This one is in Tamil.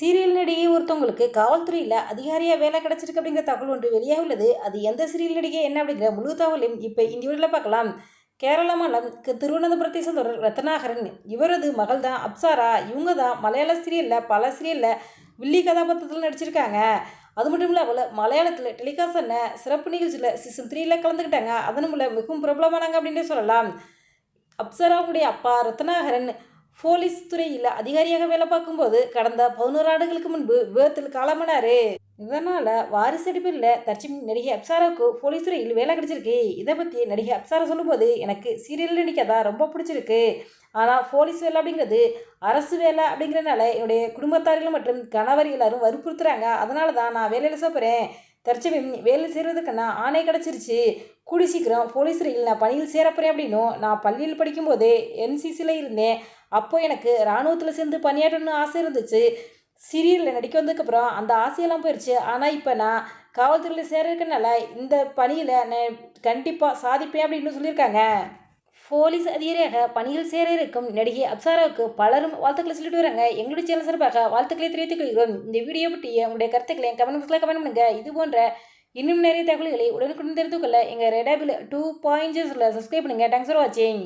சீரியல் நடிகை ஒருத்தவங்களுக்கு காவல்துறையில் அதிகாரியாக வேலை கிடச்சிருக்கு அப்படிங்கிற தகவல் ஒன்று வெளியாக உள்ளது அது எந்த சீரியல் நடிகை என்ன அப்படிங்கிற முழு தகவலையும் இப்போ இந்த வீடியோவில் பார்க்கலாம். கேரள மாநிலம் திருவனந்தபுரத்தை சேர்ந்தவர் ரத்னாகரன் இவரது மகள் தான் அப்சாரா. இவங்க தான் மலையாள சீரியலில் பல சீரியலில் வில்லி கதாபாத்திரத்தில் நடிச்சிருக்காங்க. அது மட்டும் இல்லாமல் மலையாளத்தில் டெலிகாஸ்ட் என்ன சிறப்பு நிகழ்ச்சியில் சீசன் த்ரீயில் கலந்துக்கிட்டாங்க அதன் மூலம் மிகவும் பிரபலமானாங்க அப்படின்னே சொல்லலாம். அப்சராவுடைய அப்பா ரத்னாகரன் போலீஸ் துறையில் அதிகாரியாக வேலை பார்க்கும்போது கடந்த பதினோரு ஆண்டுகளுக்கு முன்பு விபத்தில் காலமானாரு. இதனால் வாரிசடிப்பில் அடிப்படையில் நடிகை அப்சாராவுக்கு போலீஸ் துறையில் வேலை கிடைச்சிருக்கு. இதை பற்றி நடிகை அப்சாரா சொல்லும்போது எனக்கு சீரியல் நடிக்கதான் ரொம்ப பிடிச்சிருக்கு. ஆனால் போலீஸ் வேலை அப்படிங்கிறது அரசு வேலை அப்படிங்கிறனால என்னுடைய குடும்பத்தார்கள் மற்றும் கணவர் எல்லாரும் வற்புறுத்துறாங்க. அதனால தான் நான் வேலையில் சாப்பிட்றேன். தற்சமயம் வேலை செய்கிறதுக்கு ஆணை கிடச்சிருச்சு. கூடி சீக்கிரம் போலீஸ் துறையில் நான் பணியில் சேரப்போறேன் அப்படின்னும் நான் பள்ளியில் படிக்கும்போதே என்சிசியில் இருந்தேன். அப்போ எனக்கு இராணுவத்தில் சேர்ந்து பணியாற்றணும்னு ஆசை இருந்துச்சு. சீரியலில் நடிக்க வந்ததுக்கப்புறம் அந்த ஆசையெல்லாம் போயிடுச்சு ஆனால் இப்போ நான் காவல்துறையில் சேர இருக்கனால இந்த பணியில் நான் கண்டிப்பாக சாதிப்பேன் அப்படின்னு சொல்லியிருக்காங்க. போலீஸ் அதிகாரியாக பணியில் சேர இருக்கும் நடிகை அப்சாராவுக்கு பலரும் வாழ்த்துக்களை சொல்லிட்டு வராங்க. எங்களுடைய சேனல் சார்பாக வாழ்த்துக்களை தெரிவித்துக் கொள்கிறோம். இந்த வீடியோ பற்றிய உங்களுடைய கருத்துக்களை கமெண்ட் பாக்ஸில் கமெண்ட் பண்ணுங்க. இது போன்ற இன்னும் நிறைய தகவல்களை உடனுக்குடன் தெரிந்து கொள்ள எங்கள் ரெடாபில் டூ பாயிண்ட் சப்ஸ்கிரைப் பண்ணுங்கள் தேங்க்ஸ் ஃபார் வாட்சிங்